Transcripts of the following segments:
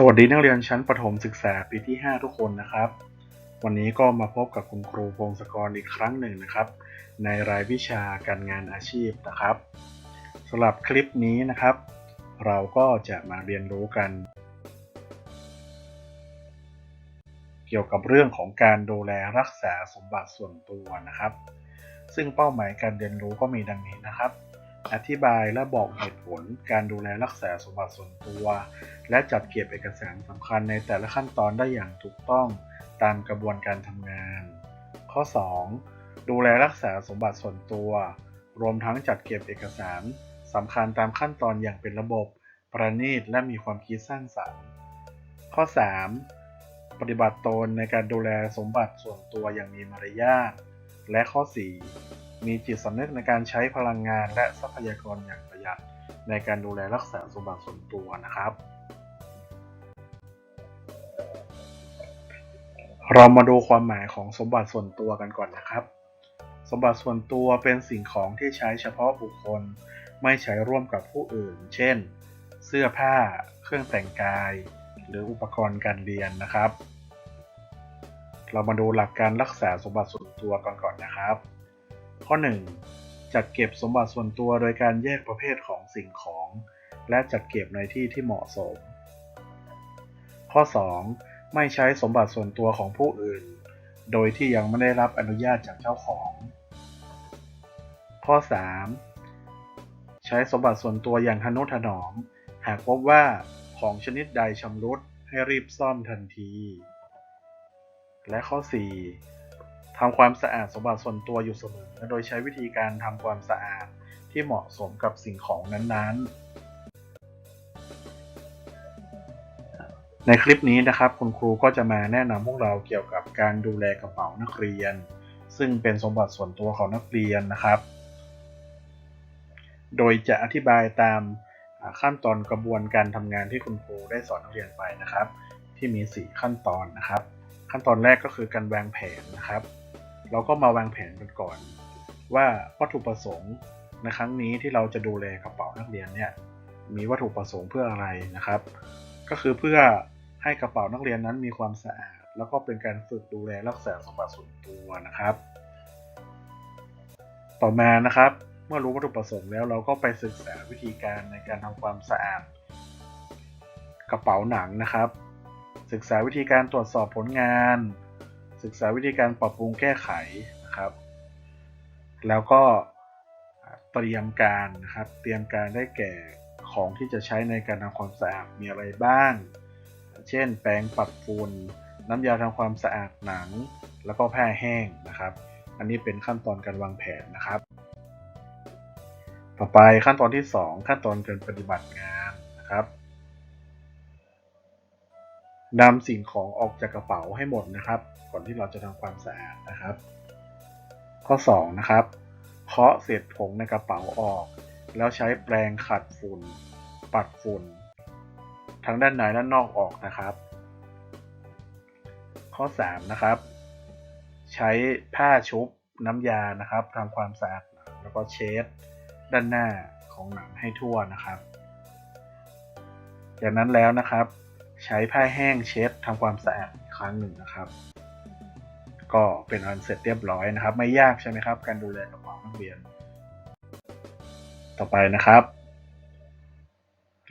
สวัสดีนักเรียนชั้นประถมศึกษาปีที่ 5 ทุกคนนะครับ วันนี้ก็มาพบกับคุณครูพงศกรอีกครั้งหนึ่งนะครับ ในรายวิชาการงานอาชีพนะครับสำหรับคลิปนี้นะครับ เราก็จะมาเรียนรู้กัน เกี่ยวกับเรื่องของการดูแลรักษาสมบัติส่วนตัวนะครับ ซึ่งเป้าหมายการเรียนรู้ก็มีดังนี้นะครับ อธิบายและบอกเหตุผลการดูแลรักษาสมบัติส่วนตัว และจัดเก็บเอกสารสำคัญในแต่ละขั้นตอนได้อย่างถูกต้องตามกระบวนการทำงาน ข้อ 2. ดูแลรักษาสมบัติส่วนตัว รวมทั้งจัดเก็บเอกสารสำคัญตามขั้นตอนอย่างเป็นระบบ ประณีตและมีความคิดสร้างสรรค์ ข้อ 3. ปฏิบัติตนในการดูแลสมบัติส่วนตัวอย่างมีมารยาทและข้อ 4. มีจิตสำนึกในการใช้พลังงานและทรัพยากรอย่างประหยัด ในการดูแลรักษาสมบัติส่วนตัวนะครับ เรามาดูความหมายของสมบัติส่วนตัวกันก่อนนะครับ สมบัติส่วนตัวเป็นสิ่งของที่ใช้เฉพาะบุคคล ไม่ใช้ร่วมกับผู้อื่น เช่น เสื้อผ้า เครื่องแต่งกาย หรืออุปกรณ์การเรียนนะครับ เรามาดูหลักการรักษาสมบัติส่วนตัวกันก่อนนะครับ ข้อ 1. จัดเก็บสมบัติส่วนตัวโดยการแยกประเภทของสิ่งของ และจัดเก็บในที่ที่เหมาะสม ข้อ 2. ไม่ใช้สมบัติส่วนตัวของผู้อื่น โดยที่ยังไม่ได้รับอนุญาตจากเจ้าของ ข้อ 3. ใช้สมบัติส่วนตัวอย่างทนุถนอม หากพบว่าของชนิดใดชำรุดให้รีบซ่อมทันที และข้อ 4. ทำความสะอาดสมบัติส่วนตัวอยู่เสมอ โดยใช้วิธีการทำความสะอาดที่เหมาะสมกับสิ่งของนั้นๆ ในคลิปนี้นะครับ คุณครูก็จะมาแนะนำพวกเราเกี่ยวกับการดูแลกระเป๋านักเรียน ซึ่งเป็นสมบัติส่วนตัวของนักเรียนนะครับ โดยจะอธิบายตามขั้นตอนกระบวนการทำงานที่คุณครูได้สอนนักเรียนไปนะครับ ที่มี 4 ขั้นตอนนะครับ ขั้นตอนแรกก็คือการวางแผนนะครับ เราก็มาวางแผนกันก่อน ว่าวัตถุประสงค์ในครั้งนี้ที่เราจะดูแลกระเป๋านักเรียนเนี่ยมีวัตถุประสงค์เพื่ออะไรนะครับ ก็คือเพื่อให้กระเป๋านักเรียนนั้นมีความสะอาด แล้วก็เป็นการฝึกดูแลรักษาสมบัติส่วนตัวนะครับ ต่อมานะครับ เมื่อรู้วัตถุประสงค์แล้วเราก็ไปศึกษาวิธีการในการทำความสะอาด กระเป๋าหนังนะครับ ศึกษาวิธีการตรวจสอบผลงาน ศึกษาวิธีการปรับปรุงแก้ไขนะครับ แล้วก็เตรียมการนะครับ เตรียมการได้แก่ของที่จะใช้ในการทำความสะอาดมีอะไรบ้าง เช่น แปรงปัดฝุ่นน้ำยาทำความสะอาดหนัง แล้วก็ผ้าแห้งนะครับ อันนี้เป็นขั้นตอนการวางแผนนะครับ ต่อไปขั้นตอนที่ 2 ขั้นตอนการปฏิบัติงานนะครับ นำสิ่งของออกจากกระเป๋าให้หมดนะครับ ก่อนที่เราจะทำความสะอาดนะครับ ข้อ 2 นะครับ เคาะเศษผงในกระเป๋าออก แล้วใช้แปรงขัดฝุ่น ปัดฝุ่น ทั้งด้านในและนอกออกนะครับ ข้อ 3 นะครับ ใช้ผ้าชุบน้ำยานะครับทำความสะอาดแล้วก็เช็ดด้านหน้าของหนังให้ทั่วนะครับ จากนั้นแล้วนะครับ ใช้ผ้าแห้งเช็ดทำความสะอาดอีกครั้งหนึ่งนะครับ ก็เป็นอันเสร็จเรียบร้อยนะครับ ไม่ยากใช่ไหมครับ การดูแลกระเป๋านักเรียน ต่อไปนะครับ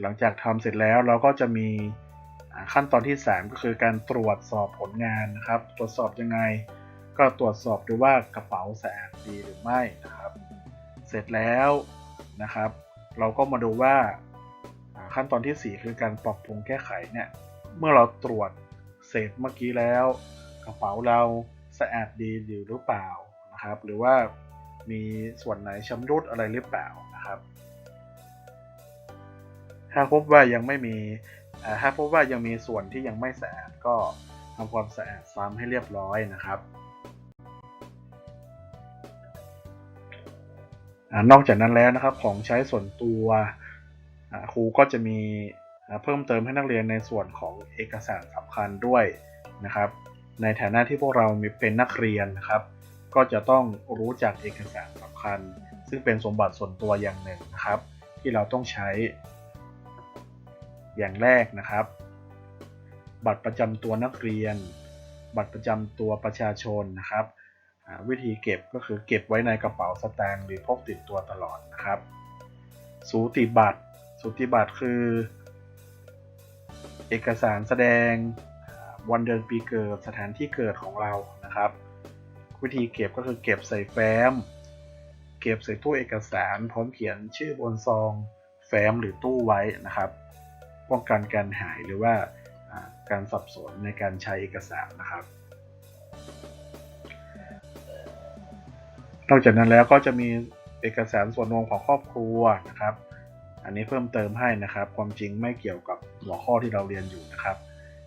หลังจากทำเสร็จแล้วเราก็จะมีขั้นตอนที่ 3 ก็คือการตรวจสอบผลงานนะครับ ตรวจสอบยังไง ก็ตรวจสอบดูว่ากระเป๋าสะอาดดีหรือไม่นะครับ เสร็จแล้วนะครับ เราก็มาดูว่า ขั้นตอนที่ 4 คือการปรับปรุงแก้ไขเนี่ยเมื่อเราตรวจเสร็จเมื่อกี้แล้ว กระเป๋าเราสะอาดดีอยู่หรือเปล่านะครับ หรือว่ามีส่วนไหนชำรุดอะไรหรือเปล่านะครับ ถ้าพบว่ายังไม่มีถ้าพบว่ายังมีส่วนที่ยังไม่สะอาดก็ทำความสะอาดซ้ำให้เรียบร้อยนะครับอนอกจากนั้นแล้วนะครับของใช้ส่วนตัว ครูก็จะมีเพิ่มเติมให้นักเรียนในส่วนของเอกสารสำคัญด้วยนะครับ ในฐานะที่พวกเรามีเป็นนักเรียนนะครับ ก็จะต้องรู้จักเอกสารสำคัญ ซึ่งเป็นสมบัติส่วนตัวอย่างหนึ่งนะครับ ที่เราต้องใช้ อย่างแรกนะครับ บัตรประจำตัวนักเรียน บัตรประจำตัวประชาชนนะครับวิธีเก็บก็คือเก็บไว้ในกระเป๋าสตางค์หรือพกติดตัวตลอดนะครับ สูติบัตร สูติบัตรคือ เอกสารแสดงวันเดือนปีเกิดสถานที่เกิดของเรานะครับ วิธีเก็บก็คือเก็บใส่แฟ้ม เก็บใส่ตู้เอกสาร พร้อมเขียนชื่อบนซองแฟ้มหรือตู้ไว้นะครับป้องกันการหายหรือว่าอ่าการสับสนในการใช้เอกสารนะครับ นอกจากนั้นแล้วก็จะมีเอกสารส่วนรวมของครอบครัวนะครับ อันนี้เพิ่มเติมให้นะครับ ความจริงไม่เกี่ยวกับหัวข้อที่เราเรียนอยู่นะครับ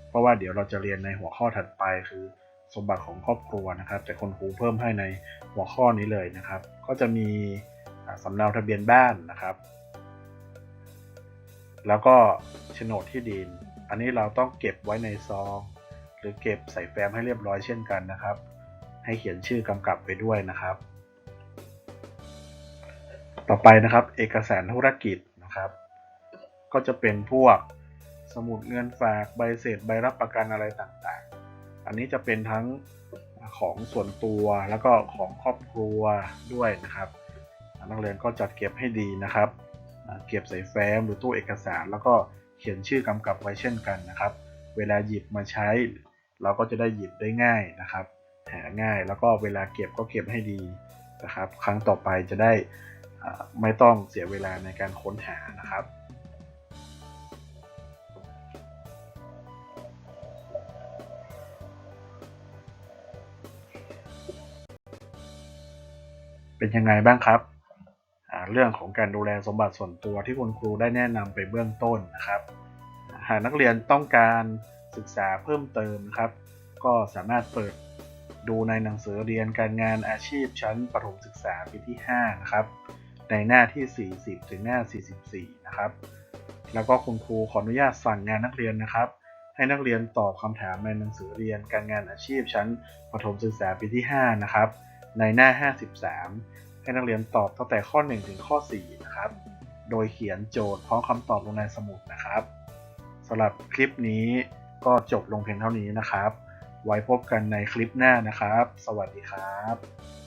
เพราะว่าเดี๋ยวเราจะเรียนในหัวข้อถัดไปคือสมบัติของครอบครัวนะครับ แต่คนครูเพิ่มให้ในหัวข้อนี้เลยนะครับ ก็จะมีสำเนาทะเบียนบ้านนะครับ แล้วก็โฉนดที่ดิน อันนี้เราต้องเก็บไว้ในซอง หรือเก็บใส่แฟ้มให้เรียบร้อยเช่นกันนะครับ ให้เขียนชื่อกำกับไปด้วยนะครับ ต่อไปนะครับ เอกสารธุรกิจ ก็จะเป็นพวกสมุดเงินฝากใบเสร็จใบรับประกันอะไรต่างๆ อันนี้จะเป็นทั้งของส่วนตัวแล้วก็ของครอบครัวด้วยนะครับ นักเรียนก็จัดเก็บให้ดีนะครับ เก็บใส่แฟ้มหรือตู้เอกสาร แล้วก็เขียนชื่อกำกับไว้เช่นกันนะครับ เวลาหยิบมาใช้ เราก็จะได้หยิบได้ง่ายนะครับ หาง่ายแล้วก็เวลาเก็บก็เก็บให้ดีนะครับ ครั้งต่อไปจะได้ไม่ต้องเสียเวลาในการค้นหานะครับ เป็นยังไงบ้างครับ เรื่องของการดูแลสมบัติส่วนตัวที่คุณครูได้แนะนำไปเบื้องต้นนะครับ หากนักเรียนต้องการศึกษาเพิ่มเติมนะครับ ก็สามารถเปิดดูในหนังสือเรียนการงานอาชีพชั้นประถมศึกษาปีที่5นะครับในหน้าที่ 40 ถึงหน้า 44 นะครับ แล้วก็คุณครูขออนุญาตสั่งงานนักเรียนนะครับ ให้นักเรียนตอบคำถามในหนังสือเรียนการงานอาชีพชั้นประถมศึกษาปีที่ 5 นะครับ ในหน้า 53 ให้นักเรียนตอบตั้งแต่ข้อ 1 ถึงข้อ 4 นะครับ โดยเขียนโจทย์พร้อมคำตอบลงในสมุดนะครับสำหรับคลิปนี้ก็จบลงเพียงเท่านี้นะครับ ไว้พบกันในคลิปหน้านะครับ สวัสดีครับ